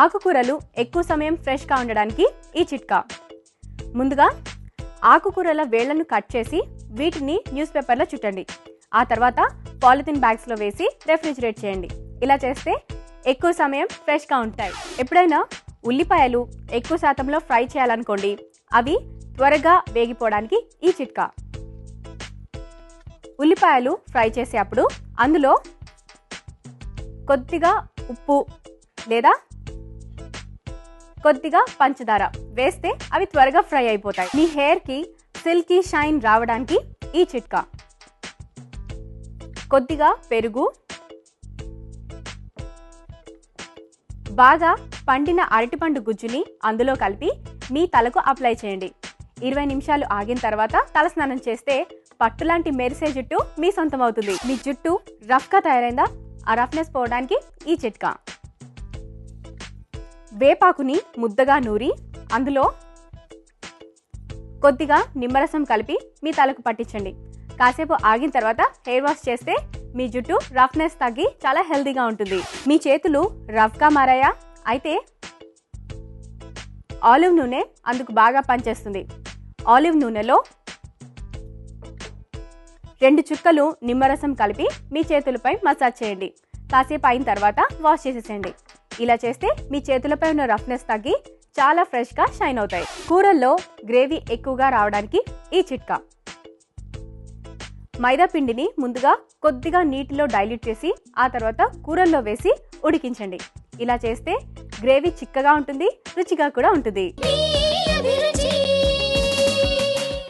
ఆకుకూరలు ఎక్కువ సమయం ఫ్రెష్గా ఉండడానికి ఈ చిట్కా. ముందుగా ఆకుకూరల వేళ్ళను కట్ చేసి వీటిని న్యూస్ పేపర్లో చుట్టండి. ఆ తర్వాత పాలిథిన్ బ్యాగ్స్లో వేసి రెఫ్రిజిరేట్ చేయండి. ఇలా చేస్తే ఎక్కువ సమయం ఫ్రెష్గా ఉంటాయి. ఎప్పుడైనా ఉల్లిపాయలు ఎక్కువ శాతంలో ఫ్రై చేయాలనుకోండి అవి త్వరగా వేగిపోవడానికి ఈ చిట్కా. ఉల్లిపాయలు ఫ్రై చేసేటప్పుడు అందులో కొద్దిగా ఉప్పు లేదా కొద్దిగా పంచదార వేస్తే అవి త్వరగా ఫ్రై అయిపోతాయి. మీ హెయిర్కి సిల్కీ షైన్ రావడానికి ఈ చిట్కా. కొద్దిగా పెరుగు. బాగా పండిన అరటిపండు గుజ్జుని అందులో కలిపి మీ తలకు అప్లై చేయండి. ఇరవై నిమిషాలు ఆగిన తర్వాత తలస్నానం చేస్తే పట్టులాంటి మెరిసే జుట్టు మీ సొంతం అవుతుంది. మీ జుట్టు రఫ్గా తయారైందా? ఆ రఫ్నెస్ పోవడానికి ఈ చిట్కా. వేపాకుని ముద్దగా నూరి అందులో కొద్దిగా నిమ్మరసం కలిపి మీ తలకు పట్టించండి. కాసేపు ఆగిన తర్వాత హెయిర్ వాష్ చేస్తే మీ జుట్టు రఫ్నెస్ తగ్గి చాలా హెల్దీగా ఉంటుంది. మీ చేతులు రఫ్గా మారాయా? అయితే ఆలివ్ నూనె అందుకు బాగా పనిచేస్తుంది. ఆలివ్ నూనెలో రెండు చుక్కలు నిమ్మరసం కలిపి మీ చేతులపై మసాజ్ చేయండి. కాసేపు అయిన తర్వాత వాష్ చేసేసేయండి. ఇలా చేస్తే మీ చేతులపై ఉన్న రఫ్నెస్ తగ్గి చాలా ఫ్రెష్గా షైన్ అవుతాయి. కూరల్లో గ్రేవీ ఎక్కువగా రావడానికి ఈ చిట్కా. మైదా పిండిని ముందుగా కొద్దిగా నీటిలో డైల్యూట్ చేసి ఆ తర్వాత కూరల్లో వేసి ఉడికించండి. ఇలా చేస్తే గ్రేవీ చిక్కగా ఉంటుంది రుచిగా కూడా ఉంటుంది.